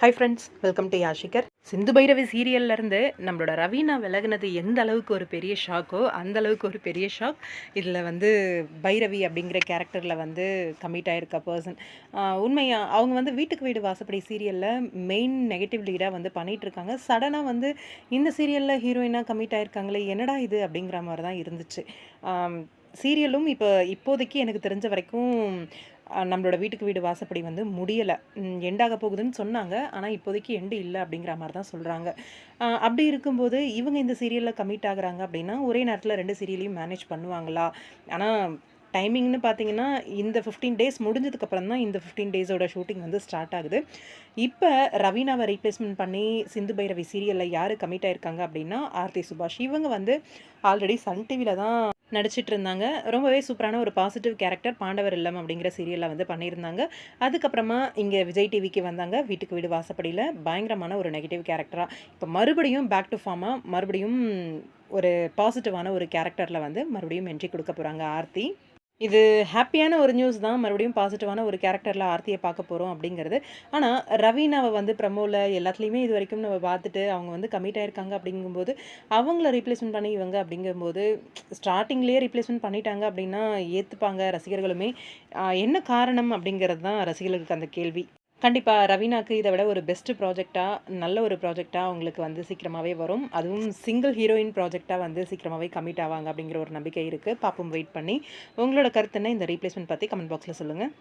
Hi friends welcome to யாஷிகர் சிந்து பைரவி சீரியல்லேருந்து நம்மளோட ரவீனா விலகுனது எந்த அளவுக்கு ஒரு பெரிய ஷாக்கோ அந்த அளவுக்கு ஒரு பெரிய ஷாக் இதில் வந்து பைரவி அப்படிங்கிற கேரக்டரில் வந்து கமிட் ஆகிருக்க பர்சன் உண்மையாக அவங்க வந்து வீட்டுக்கு வீடு வாசப்படி சீரியலில் மெயின் நெகட்டிவ் லீடாக வந்து பண்ணிகிட்ருக்காங்க இருக்காங்க. சடனாக வந்து இந்த சீரியலில் ஹீரோயினாக கமிட் ஆகிருக்காங்களே என்னடா இது அப்படிங்கிற மாதிரி தான் இருந்துச்சு சீரியலும் இப்போ இப்போதைக்கு எனக்கு தெரிஞ்ச வரைக்கும் நம்மளோட வீட்டுக்கு வீடு வாசப்படி வந்து முடியலை. எண்டாக போகுதுன்னு சொன்னாங்க. ஆனால் இப்போதைக்கு எண்டு இல்லை அப்படிங்கிற மாதிரி தான் சொல்கிறாங்க அப்படி இருக்கும்போது இவங்க இந்த சீரியலில் கமிட் ஆகுறாங்க அப்படின்னா ஒரே நேரத்தில் ரெண்டு சீரியலையும் மேனேஜ் பண்ணுவாங்களா? ஆனால் டைமிங்னு பார்த்தீங்கன்னா இந்த ஃபிஃப்டீன் டேஸ் முடிஞ்சதுக்கப்புறம் தான் இந்த ஃபிஃப்டீன் டேஸோட ஷூட்டிங் வந்து ஸ்டார்ட் ஆகுது. இப்போ ரவீனாவை ரீப்ளேஸ்மெண்ட் பண்ணி சிந்து பைரவி சீரியலில் யார் கமிட் ஆயிருக்காங்க அப்படின்னா ஆர்த்தி சுபாஷ் இவங்க வந்து ஆல்ரெடி சன் டிவியில் தான் நடிச்சிட்டு இருந்தாங்க ரொம்பவே சூப்பரான ஒரு பாசிட்டிவ் கேரக்டர் பாண்டவர் இல்லம் அப்படிங்கிற சீரியலில் வந்து பண்ணியிருந்தாங்க. அதுக்கப்புறமா இங்கே விஜய் டிவிக்கு வந்தாங்க. வீட்டுக்கு வீடு வாசப்படியில் பயங்கரமான ஒரு நெகட்டிவ் கேரக்டராக இப்போ மறுபடியும் பேக் டு ஃபார்மாக மறுபடியும் ஒரு பாசிட்டிவான ஒரு கேரக்டரில் வந்து மறுபடியும் என்ட்ரி கொடுக்க போகிறாங்க ஆர்த்தி. இது ஹாப்பியான ஒரு நியூஸ் தான். மறுபடியும் பாசிட்டிவான ஒரு கேரக்டரில் ஆர்த்தியை பார்க்க போகிறோம் அப்படிங்கிறது. ஆனால் ரவீனாவை வந்து ப்ரமோவில் எல்லாத்துலேயுமே இது வரைக்கும் நம்ம பார்த்துட்டு அவங்க வந்து கமிட் ஆயிருக்காங்க அப்படிங்கும்போது அவங்கள ரீப்ளேஸ்மெண்ட் பண்ணி இவங்க அப்படிங்கும்போது ஸ்டார்டிங்லேயே ரீப்ளேஸ்மெண்ட் பண்ணிட்டாங்க அப்படின்னா ஏற்றுப்பாங்க ரசிகர்களுமே. என்ன காரணம் அப்படிங்கிறது தான் ரசிகர்களுக்கு அந்த கேள்வி. கண்டிப்பாக ரவீனாக்கு இதை விட ஒரு பெஸ்ட் ப்ராஜெக்டாக நல்ல ஒரு ப்ராஜெக்டாக அவங்களுக்கு வந்து சீக்கிரமாகவே வரும். அதுவும் சிங்கிள் ஹீரோயின் ப்ராஜெக்டாக வந்து சீக்கிரமாகவே கமிட் ஆவாங்க அப்படிங்கிற ஒரு நம்பிக்கை இருக்குது பாப்போம் வெயிட் பண்ணி. உங்களோட கருத்து என்ன? இந்த ரீப்ளேஸ்மெண்ட் பற்றி கமெண்ட் பாக்ஸில் சொல்லுங்கள்